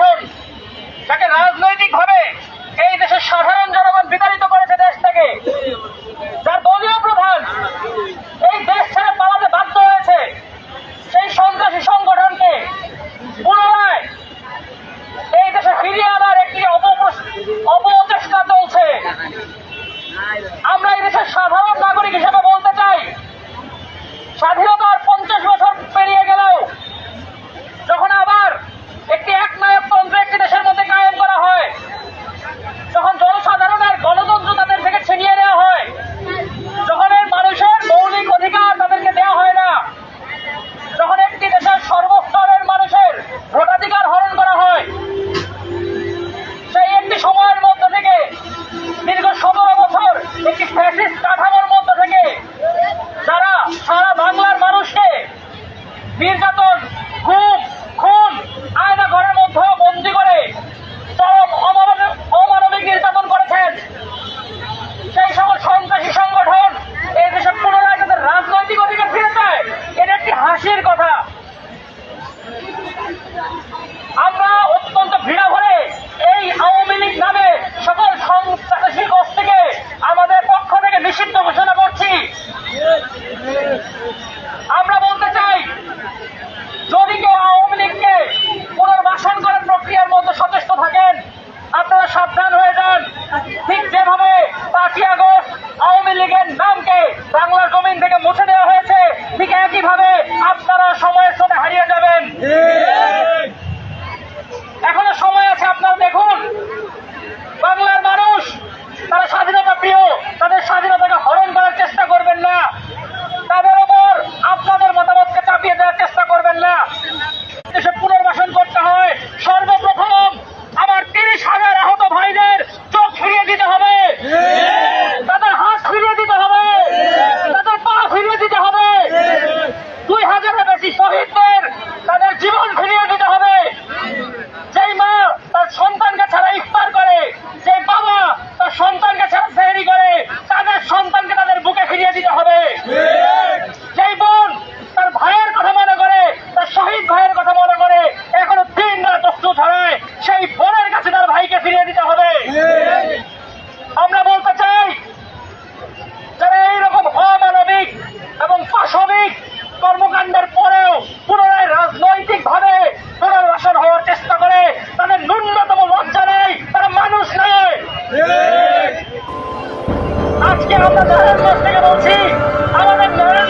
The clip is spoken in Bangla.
এখন তাকে রাজনৈতিকভাবে এই দেশের সাধারণ জনগণ বিতাড়িত করেছে দেশ থেকে। যার দলীয় প্রধান এই দেশ ছেড়ে পালাতে বাধ্য হয়েছে, সেই সন্ত্রাসী সংগঠনকে পুনরায় এই দেশে ফিরিয়ে আনার একটি অপচেষ্টা চলছে। আমরা এই দেশের সাধারণ নাগরিক হিসেবে আজকে আমরা নারায়ণগঞ্জ থেকে বলছি আমাদের নারায়ণ